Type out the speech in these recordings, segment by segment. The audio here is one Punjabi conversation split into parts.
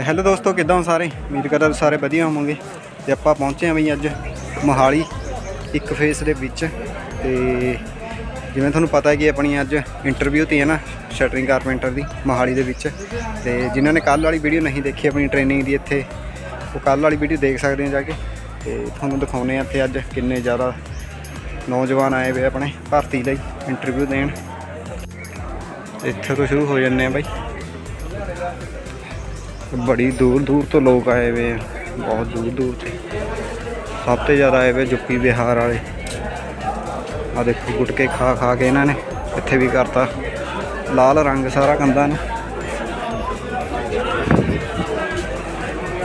ਤੇ ਹੈਲੋ ਦੋਸਤੋ, ਕਿੱਦਾਂ ਹੋ ਸਾਰੇ? ਉਮੀਦ ਕਰਦਾ ਸਾਰੇ ਵਧੀਆ ਹੋਵੋਗੇ। ਤੇ ਆਪਾਂ ਪਹੁੰਚੇ ਹਾਂ ਬਈ ਅੱਜ ਮੋਹਾਲੀ, ਇੱਕ ਫੇਸ ਦੇ ਵਿੱਚ। ਤੇ ਜਿਵੇਂ ਤੁਹਾਨੂੰ ਪਤਾ ਹੈ ਕਿ ਆਪਣੀ ਅੱਜ ਇੰਟਰਵਿਊ ਤੀ ਹੈ ਨਾ ਸ਼ਟਰਿੰਗ ਕਾਰਪੈਂਟਰ ਦੀ, ਮੋਹਾਲੀ ਦੇ ਵਿੱਚ। ਤੇ ਜਿਨ੍ਹਾਂ ਨੇ ਕੱਲ ਵਾਲੀ ਵੀਡੀਓ ਨਹੀਂ ਦੇਖੀ, ਆਪਣੀ ਟ੍ਰੇਨਿੰਗ ਦੀ ਇੱਥੇ, ਉਹ ਕੱਲ ਵਾਲੀ ਵੀਡੀਓ ਦੇਖ ਸਕਦੇ ਆ ਜਾ ਕੇ। ਤੇ ਤੁਹਾਨੂੰ ਦਿਖਾਉਨੇ ਆ ਇੱਥੇ ਅੱਜ ਕਿੰਨੇ ਜ਼ਿਆਦਾ ਨੌਜਵਾਨ ਆਏ ਵੇ ਆਪਣੇ ਭਰਤੀ ਲਈ ਇੰਟਰਵਿਊ ਦੇਣ। ਇੱਥੇ ਤੋਂ ਸ਼ੁਰੂ ਹੋ ਜੰਨੇ ਆ ਬਾਈ। ਬੜੀ ਦੂਰ ਦੂਰ ਤੋਂ ਲੋਕ ਆਏ ਵੇ ਆ, ਬਹੁਤ ਦੂਰ ਦੂਰ ਤੇ। ਸਭ ਤੋਂ ਜ਼ਿਆਦਾ ਆਏ ਵੇ ਯੂਪੀ ਬਿਹਾਰ ਵਾਲੇ। ਆ ਦੇਖੋ, ਗੁਟਕੇ ਖਾ ਖਾ ਕੇ ਇਹਨਾਂ ਨੇ ਇੱਥੇ ਵੀ ਕਰਤਾ। ਲਾਲ ਰੰਗ ਸਾਰਾ ਕੰਧਾਂ ਨੇ।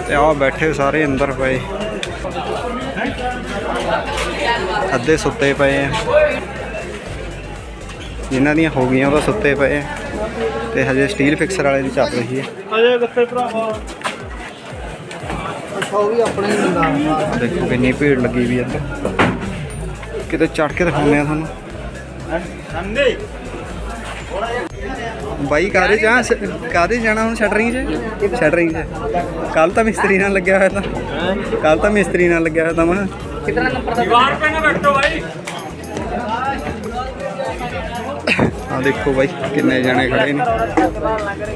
ਤੇ ਆ ਬੈਠੇ ਸਾਰੇ ਅੰਦਰ ਪਏ। ਅੱਧੇ ਸੁੱਤੇ ਪਏ ਆ। ਜਿਨ੍ਹਾਂ ਦੀਆਂ ਹੋ ਗਈਆਂ ਉਹ ਤਾਂ ਸੁੱਤੇ ਪਏ ਆ। ਤੇ ਹਜੇ ਸਟੀਲ ਫਿਕਸਰ ਵਾਲੇ ਦੀ ਚੱਲ ਰਹੀ ਹੈ। ਅਜੇ ਕਿੱਥੇ ਭਰਾਵਾ। ਅੱਛਾ ਉਹ ਵੀ ਆਪਣੇ ਹੀ ਨਾਲ ਦੇਖੋ ਕਿੰਨੀ ਭੀੜ ਲੱਗੀ ਵੀ ਇੱਥੇ। ਕਿਤੇ ਚੜ ਕੇ ਦਿਖਾਉਂਦੇ ਆ ਤੁਹਾਨੂੰ। ਸੰਦੇ ਬਾਈ ਕਾਰੇ ਜਾ ਕਾਰੇ ਜਾਣਾ ਹੁਣ ਸ਼ਟਰਿੰਗ 'ਚ? ਸ਼ਟਰਿੰਗ 'ਚ। ਕੱਲ ਤਾਂ ਮਿਸਤਰੀ ਨਾਲ ਲੱਗਿਆ ਹੋਇਆ ਤਾਂ। ਕੱਲ ਤਾਂ ਮਿਸਤਰੀ ਨਾਲ ਲੱਗਿਆ ਹੋਇਆ ਤਾਂ ਮੈਂ। ਕਿਤਨਾ ਨੰਬਰ ਦਾ ਦੀਵਾਰ ਪੇ ਬੈਠੋ ਬਾਈ। ਆ ਦੇਖੋ ਬਾਈ, ਕਿੰਨੇ ਜਣੇ ਖੜੇ ਨੇ।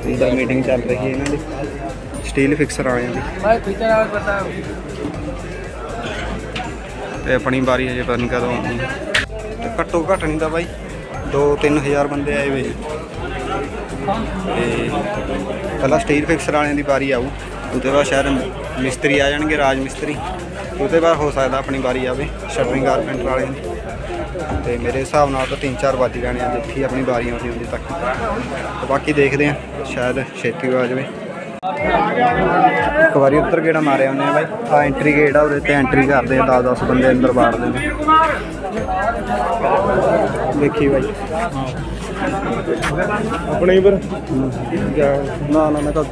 ਅੰਦਰ ਮੀਟਿੰਗ ਚੱਲ ਰਹੀ ਹੈ ਇਹਨਾਂ ਦੀ। ਸਟੀਲ ਫਿਕਸਰ ਵਾਲਿਆਂ ਦੀ। ਭਾਈ ਫੀਚਰ ਆ ਪਤਾ ਤੇ ਆਪਣੀ ਵਾਰੀ ਹਜੇ ਪਤਾ ਨਹੀਂ ਕਦੋਂ ਆਉਣੀ ਤੇ ਘੱਟੋ ਘੱਟ ਨਹੀਂ ਤਾਂ ਬਾਈ 2-3000 ਬੰਦੇ ਆਏ ਵੇ। ਤੇ ਪਹਿਲਾਂ ਸਟੀਲ ਫਿਕਸਰ ਵਾਲਿਆਂ ਦੀ ਵਾਰੀ ਆਊ। ਉਹਦੇ ਬਾਅਦ ਸ਼ਾਇਦ ਮਿਸਤਰੀ ਆ ਜਾਣਗੇ ਰਾਜ ਮਿਸਤਰੀ। ਉਹਦੇ ਬਾਅਦ ਹੋ ਸਕਦਾ ਆਪਣੀ ਵਾਰੀ ਆਵੇ ਸ਼ਟਰਿੰਗ ਕਾਰਪੈਂਟਰ ਵਾਲੇ ਦੀ। ਤੇ ਮੇਰੇ ਹਿਸਾਬ ਨਾਲ ਤਾਂ 3-4 ਵੱਜ ਜਾਣੇ ਆ ਜਿੱਥੇ ਆਪਣੀ ਵਾਰੀ ਆਉਂਦੀ ਹੁੰਦੀ ਤੱਕ। ਤੇ ਬਾਕੀ ਦੇਖਦੇ ਆ ਸ਼ਾਇਦ ਛੇਤੀ ਆ ਜਾਵੇ। ਇੱਕ ਵਾਰੀ ਉੱਤਰ ਗੇੜਾ ਮਾਰਿਆ ਆ ਬਾਈ। ਆ ਐਂਟਰੀ ਗੇਟ ਆ ਉਹਦੇ ਤੇ ਐਂਟਰੀ ਕਰਦੇ ਆ 10-10 ਬੰਦੇ ਅੰਦਰ ਬਾੜਦੇ ਨੇ ਦੇਖੀ ਬਾਈ। ਆਪਣੇ ਹੀ। ਪਰ ਨਾ ਨਾ ਮੈਂ ਤਾਂ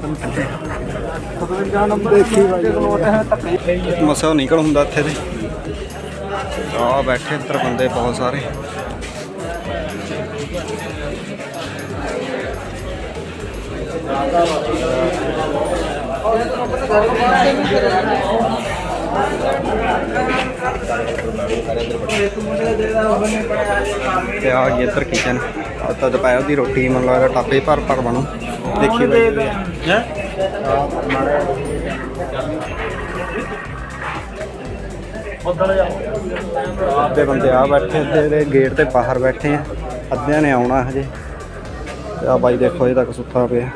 ਮਸਾ ਨਿਕਲ ਹੁੰਦਾ ਇੱਥੇ ਤੇ। ਆ ਬੈਠੇ ਅੰਦਰ ਬੰਦੇ ਬਹੁਤ ਸਾਰੇ। ਤੇ ਆ ਇੱਧਰ ਕਿਚਨ ਆ ਤਾਂ ਦੁਪਹਿਰ ਦੀ ਰੋਟੀ ਮੈਨੂੰ ਲੱਗਦਾ ਟਾਪੇ ਭਰ ਭਰ ਬਣੂ। ਦੇਖੀ ਬਾਈ हैं ਦੇ ਬੰਦੇ ਆ ਬੈਠੇ ਤੇ ਗੇਟ ਤੇ ਬਾਹਰ ਬੈਠੇ ਆ। ਅੱਧਿਆਂ ਨੇ ਆਉਣਾ ਹਜੇ। ਤੇ ਆ ਬਾਈ ਦੇਖੋ ਇਹ ਤੱਕ ਸੁੱਤਾ ਪਿਆ।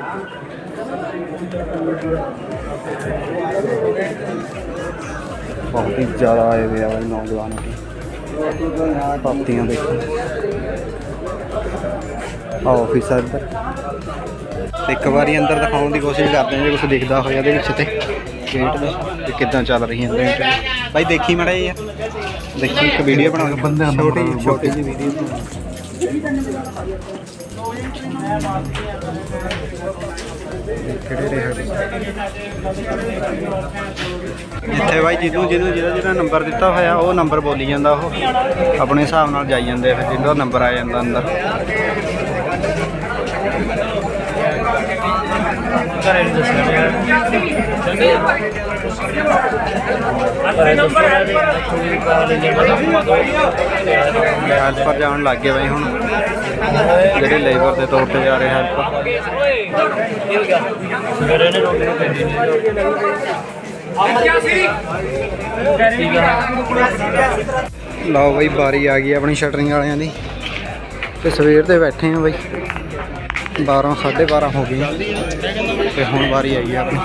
ਬਹੁਤ ਹੀ ਜ਼ਿਆਦਾ ਆਏ ਹੋਏ ਆ ਬਾਈ ਨੌਜਵਾਨ ਪਾਪਤੀਆਂ ਦੇਖੋ। ਆ ਆਫਿਸਰ ਤੇ ਇੱਕ ਵਾਰੀ ਅੰਦਰ ਦਿਖਾਉਣ ਦੀ ਕੋਸ਼ਿਸ਼ ਕਰਦੇ ਹਾਂ ਜੇ ਕੁਝ ਦਿਖਦਾ ਹੋਇਆ ਇਹਦੇ ਵਿੱਚ ਤੇ ਗੇਟ ਦੇ ਤੇ ਕਿੱਦਾਂ ਚੱਲ ਰਹੀ ਹੈ ਅੰਦਰ ਇੰਟਰਵਿਊ ਬਾਈ ਦੇਖੀ ਮੜਾ ਯਾਰ ਦੇਖੀ ਇੱਕ ਵੀਡੀਓ ਬਣਾ ਬੰਦੇ ਛੋਟੀ ਛੋਟੀ ਜਿਹੀ ਵੀਡੀਓ ਕਿਹੜੇ ਰਹੇ ਇੱਥੇ ਬਾਈ ਜਿਹਨੂੰ ਜਿਹਨੂੰ ਜਿਹੜਾ ਜਿਹੜਾ ਨੰਬਰ ਦਿੱਤਾ ਹੋਇਆ ਉਹ ਨੰਬਰ ਬੋਲੀ ਜਾਂਦਾ ਉਹ। ਆਪਣੇ ਹਿਸਾਬ ਨਾਲ ਜਾਈ ਜਾਂਦੇ ਫਿਰ ਜਿਹਦਾ ਨੰਬਰ ਆ ਜਾਂਦਾ ਅੰਦਰ। ਹੈਲਪਰ ਜਾਣ ਲੱਗ ਗਏ ਬਈ ਹੁਣ। ਜਿਹੜੇ ਲੇਬਰ ਦੇ ਤੌਰ ਤੇ ਜਾ ਰਹੇ ਹੈਲਪਰ ਮੇਰੇ ਲਓ ਬਾਈ, ਬਾਰੀ ਆ ਗਈ ਆਪਣੀ ਸ਼ਟਰਿੰਗ ਵਾਲਿਆਂ ਦੀ। ਤੇ ਸਵੇਰ ਦੇ ਬੈਠੇ ਆ ਬਾਈ। 12 12:30 ਹੋ ਗਈ। ਤੇ ਹੁਣ ਵਾਰੀ ਆਈ ਆ ਆਪਣੀ।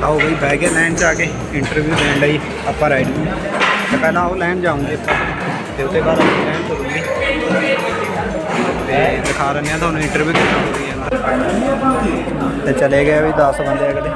ਲਓ ਬਈ, ਬਹਿ ਕੇ ਲੈਣ ਚ ਆ ਕੇ। ਇੰਟਰਵਿਊ ਦੇਣ ਲਈ ਆਪਾਂ ਰਾਈਡ ਨੂੰ। ਤੇ ਪਹਿਲਾਂ ਉਹ ਲੈਣ ਜਾਉਂਗੇ ਇੱਥੇ ਤੇ ਉੱਤੇ ਬਾਅਦ ਆਪਾਂ ਲੈਣ ਤੁਰੂਗੇ ਤੇ ਦਿਖਾ ਰਹੇ ਆ ਤੁਹਾਨੂੰ ਇੰਟਰਵਿਊ ਕਿੱਦਾਂ ਤੇ ਚਲੇ ਗਏ ਵੀ 10 ਬੰਦੇ ਅਗਲੇ।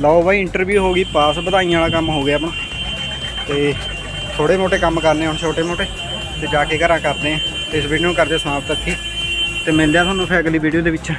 ਲਓ ਬਾਈ ਇੰਟਰਵਿਊ ਹੋ ਗਈ, ਪਾਸ ਵਧਾਈਆਂ ਵਾਲਾ ਕੰਮ ਹੋ ਗਿਆ ਆਪਣਾ। ਤੇ ਥੋੜੇ ਮੋਟੇ ਕੰਮ ਕਰਨੇ ਹੁਣ, ਛੋਟੇ ਮੋਟੇ, ਤੇ ਜਾ ਕੇ ਘਰਾਂ ਕਰਦੇ ਆ। ਇਸ ਵੀਡੀਓ ਨੂੰ ਕਰਦੇ ਸਮਾਪਤ ਇੱਥੇ। ਤੇ ਮਿਲਦੇ ਆ ਤੁਹਾਨੂੰ ਫਿਰ ਅਗਲੀ ਵੀਡੀਓ ਦੇ ਵਿੱਚ।